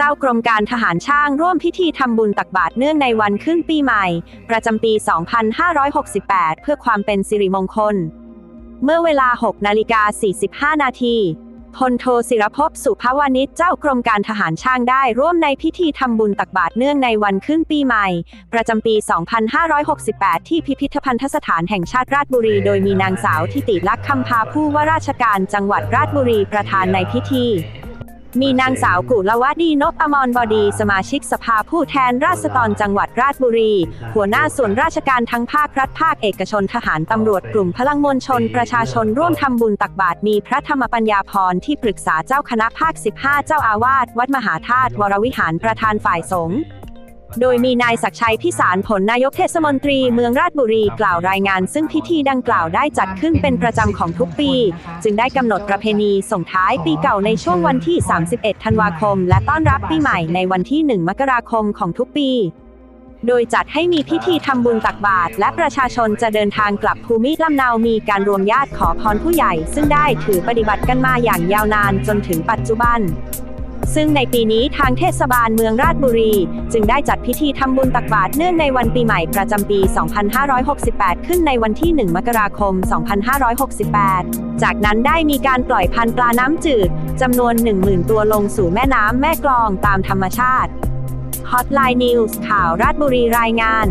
จ้ากรมการทหารช่างร่วมพิธีทำบุญตักบาตรเนื่องในวันขึ้นปีใหม่ ประจำปี 2568 เพื่อความเป็นสิริมงคล เมื่อเวลา 6 นาฬิกา 45 นาทีพลโทศิรภพสุภวานิชเจ้ากรมการทหารช่างได้ร่วมในพิธีทำบุญตักบาตรเนื่องในวันขึ้นปีใหม่ ประจำปี 2568 ที่พิพิธภัณฑสถานแห่งชาติราชบุรี โดยมีนางสาวทิติลักษณ์คำพาผู้ว่าราชการจังหวัดราชบุรีประธานในพิธี มีนางสาวกุลวดีนพอมรบดี สมาชิกสภาผู้แทนราษฎรจังหวัดราชบุรี หัวหน้าส่วนราชการทั้งภาครัฐภาคเอกชนทหารตำรวจกลุ่มพลังมวลชน ประชาชนร่วมทำบุญตักบาตรมีพระธรรมปัญญาพรที่ปรึกษาเจ้าคณะภาค 15 เจ้าอาวาสวัดมหาธาตุวรวิหารประธานฝ่ายสงฆ์ โดยมีนายศักชัยพิสารผลนายกเทศมนตรีเมืองราชบุรีกล่าวรายงาน ซึ่งพิธีดังกล่าวได้จัดขึ้นเป็นประจำของทุกปี จึงได้กำหนดประเพณีส่งท้ายปีเก่าในช่วงวันที่ 31 ธันวาคม และต้อนรับปีใหม่ในวันที่ 1 มกราคมของทุกปีโดยจัดให้มีพิธีทำบุญตักบาตรและประชาชนจะเดินทางกลับภูมิลำเนามีการรวมญาติขอพรผู้ใหญ่ ซึ่งได้ถือปฏิบัติกันมาอย่างยาวนานจนถึงปัจจุบัน ซึ่งในปีนี้ทางเทศบาลเมืองราชบุรี จึงได้จัดพิธีทำบุญตักบาตรเนื่องในวันปีใหม่ประจำปี 2568 ขึ้นในวันที่ 1 มกราคม 2568 จากนั้นได้มีการปล่อยพันธุ์ปลาน้ำจืดจำนวน 10,000 ตัวลงสู่แม่น้ำแม่กลองตามธรรมชาติ Hotline News ข่าวราชบุรีรายงาน